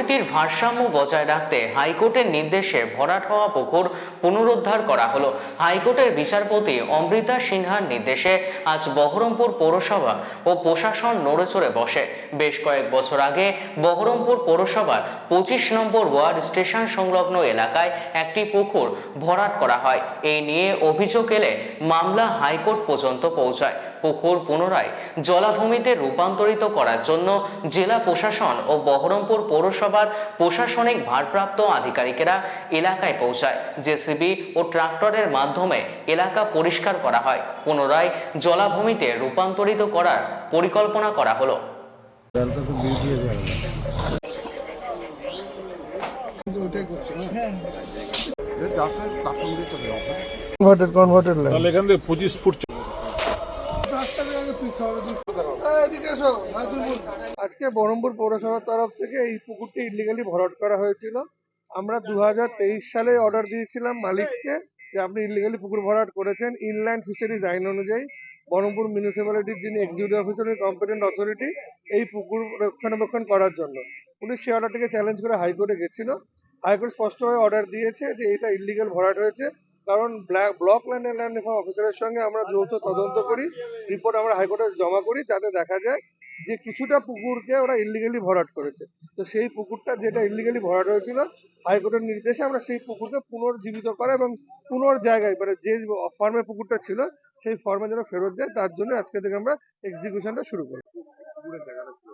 প্রকৃতির ভারসাম্য বজায় রাখতে হাইকোর্টের নির্দেশে ভরাট হওয়া পুকুর পুনরুদ্ধার করা হলো। হাইকোর্টের বিচারপতি অমৃতা সিনহার নির্দেশে আজ বহরমপুর পৌরসভা ও প্রশাসন নড়েচড়ে বসে। বেশ কয়েক বছর আগে বহরমপুর পৌরসভার পঁচিশ নম্বর ওয়ার্ড স্টেশন সংলগ্ন এলাকায় একটি পুকুর ভরাট করা হয়। এই নিয়ে অভিযোগ এলে মামলা হাইকোর্ট পর্যন্ত পৌঁছায়। পুকুর পুনরায় জলাভূমিতে রূপান্তরিত করার জন্য জেলা প্রশাসন ও বহরমপুর পৌরসভার প্রশাসনিক ভারপ্রাপ্ত আধিকারিকেরা এলাকায় পৌঁছায়। জেসিবি ও ট্রাক্টরের মাধ্যমে এলাকা পরিষ্কার করা হয়। পুনরায় জলাভূমিতে রূপান্তরিত করার পরিকল্পনা করা হলো। কনভার্টেড কনভার্টেড লাইন তাহলে এখান থেকে পঁচিশ ফুট আজকে বহরমপুর পৌরসভার তরফ থেকে এই পুকুরটি ইলিগালি ভরাট করা হয়েছিল। আমরা দু হাজার তেইশ সালে অর্ডার দিয়েছিলাম মালিককে যে আপনি ইলিগালি পুকুর ভরাট করেছেন। ইনল্যান্ড ফিশারিজ আইন অনুযায়ী বহরমপুর মিউনিসিপ্যালিটির যিনি এক্সিকিউটিভ অফিসার কম্পিটেন্ট অথরিটি এই পুকুর রক্ষণাবেক্ষণ করার জন্য। উনি সেই অর্ডারটিকে চ্যালেঞ্জ করে হাইকোর্টে গেছিল। হাইকোর্ট স্পষ্টভাবে অর্ডার দিয়েছে যে এটা ইলিগাল ভরাট হয়েছে। কারণ block land and land reform অফিসারের সঙ্গে আমরা যৌথ তদন্ত করি, রিপোর্ট আমরা হাইকোর্টে জমা করি, যাতে দেখা যায় যে কিছুটা পুকুরকে ওরা ইলিগালি ভরাট করেছে। তো সেই পুকুরটা যেটা ইলিগালি ভরাট হয়েছিল, হাইকোর্টের নির্দেশে আমরা সেই পুকুরকে পুনর্জীবিত করা এবং পুনর জায়গায় মানে যে ফর্মে পুকুরটা ছিল, সেই ফর্মে যেন ফেরত যায়, তার জন্য আজকে থেকে আমরা এক্সিকিউশনটা শুরু করি।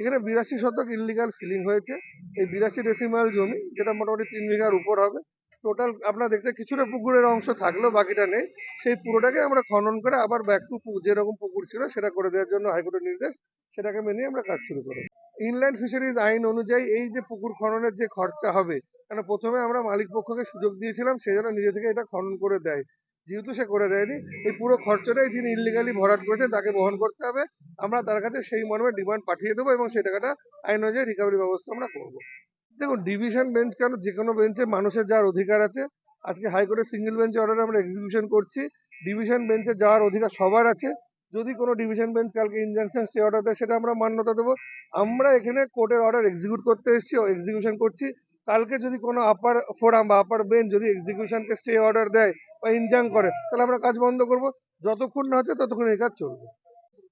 এখানে বিরাশি শতক ইলিগাল ফিলিং হয়েছে। এই বিরাশি ডেসিমাল জমি, যেটা মোটামুটি তিন বিঘার উপর হবে টোটাল আপনারা দেখতে কিছুটা পুকুরের অংশ থাকলেও বাকিটা নেই। সেই পুরোটাকে আমরা খনন করে আবার ব্যাক টু যেরকম পুকুর ছিল সেটা করে দেওয়ার জন্য হাইকোর্টের নির্দেশ, সেটাকে মেনে আমরা কাজ শুরু করি ইনল্যান্ড ফিশারিজ আইন অনুযায়ী এই যে পুকুর খননের যে খরচা হবে কারণ প্রথমে আমরা মালিক পক্ষকে সুযোগ দিয়েছিলাম, সে যেন নিজে থেকে এটা খনন করে দেয়। যেহেতু সে করে দেয়নি, এই পুরো খরচাটাই যিনি ইলিগালি ভরাট করেছেন তাকে বহন করতে হবে। আমরা তার কাছে সেই মর্মে ডিমান্ড পাঠিয়ে দেবো এবং সেই টাকাটা আইন অনুযায়ী রিকভারি ব্যবস্থা আমরা করব। দেখুন ডিভিশন বেঞ্চ কেন? যে কোনো বেঞ্চে মানুষের যার অধিকার আছে। আজকে হাইকোর্টের সিঙ্গেল বেঞ্চ অর্ডারে আমরা এক্সিকিউশন করছি। ডিভিশন বেঞ্চে যাওয়ার অধিকার সবার আছে। যদি কোনো ডিভিশন বেঞ্চ কালকে ইনজাংশন স্টে অর্ডার দেয়, সেটা আমরা মান্যতা দেবো। আমরা এখানে কোর্টের অর্ডার এক্সিকিউট করতে এসেছি এক্সিকিউশন করছি। কালকে যদি কোনো আপার ফোরাম বা আপার বেঞ্চ যদি এক্সিকিউশনকে স্টে অর্ডার দেয় বা ইনজাং করে, তাহলে আমরা কাজ বন্ধ করব। যতক্ষণ না হচ্ছে ততক্ষণ এই কাজ চলবে।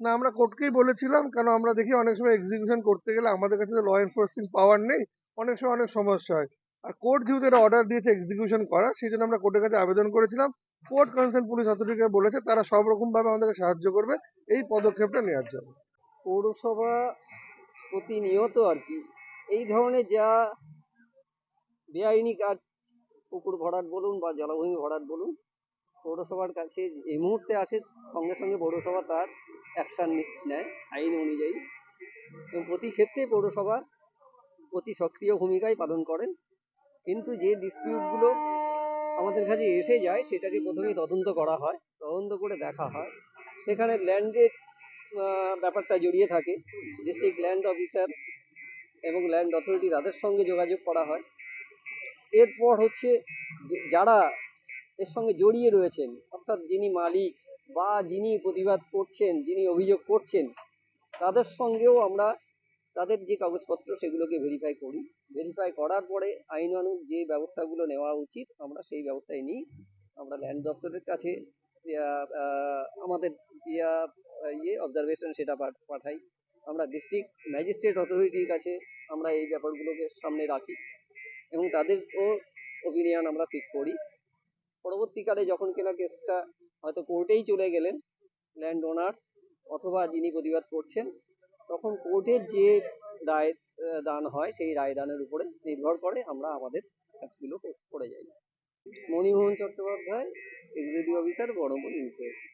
না, আমরা কোর্টকেই বলেছিলাম, কেন আমরা দেখি অনেক সময় এক্সিকিউশন করতে গেলে আমাদের কাছে তো ল এনফোর্সিং পাওয়ার নেই। অনেক সময় অনেক সমস্যা হয়। আর কোর্ট যেহেতু এটা অর্ডার দিয়েছে এক্সিকিউশন করা সেই জন্য আমরা কোর্টের কাছে আবেদন করেছিলাম। কোর্ট কনসার্ন পুলিশ অথরিটিকে বলেছে, তারা সব রকমভাবে আমাদেরকে সাহায্য করবে, এই পদক্ষেপটা নেওয়ার জন্য। পৌরসভা প্রতিনিয়ত আর কি, এই ধরনের যা বেআইনি কাজ, পুকুর ভরাট বলুন বা জলাভূমি ভরাট বলুন, পৌরসভার কাছে এই মুহূর্তে আসে, সঙ্গে সঙ্গে পৌরসভা তার অ্যাকশান নেয়, আইন অনুযায়ী। এবং প্রতি ক্ষেত্রে পৌরসভা অতি সক্রিয় ভূমিকাই পালন করেন। কিন্তু যে ডিসপিউটগুলো আমাদের কাছে এসে যায়, সেটাকে প্রথমে তদন্ত করা হয়, তদন্ত করে দেখা হয়। সেখানে ল্যান্ডের ব্যাপারটা জড়িয়ে থাকে। ডিস্ট্রিক্ট ল্যান্ড অফিসার এবং ল্যান্ড অথরিটি তাদের সঙ্গে যোগাযোগ করা হয়। এরপর হচ্ছে যারা এর সঙ্গে জড়িয়ে রয়েছেন, অর্থাৎ যিনি মালিক বা যিনি প্রতিবাদ করছেন, যিনি অভিযোগ করছেন, তাদের সঙ্গেও আমরা তাদের যে কাগজপত্র সেগুলোকে ভেরিফাই করি। ভেরিফাই করার পরে আইন আইনানুগ যে ব্যবস্থাগুলো নেওয়া উচিত, আমরা সেই ব্যবস্থায় নিই। আমরা ল্যান্ড দপ্তরের কাছে আমাদের ইয়া অবজারভেশন সেটা পাঠ- পাঠাই। আমরা ডিস্ট্রিক্ট ম্যাজিস্ট্রেট অথরিটির কাছে আমরা এই ব্যাপারগুলোকে সামনে রাখি এবং তাদেরও ওপিনিয়ন আমরা ঠিক করি। পরবর্তীকালে যখন কিনা কেসটা হয়তো কোর্টেই চলে গেলেন ল্যান্ড ওনার অথবা যিনি প্রতিবাদ করছেন তখন কোর্টের যে রায় দান হয়, সেই রায় দানের উপরে নির্ভর করে আমরা আমাদের কাজগুলো করে যাই। মণিমোহন চট্টোপাধ্যায় এক্সিকিউটিভ অফিসার বড় মিউনিসিপ্যালিটি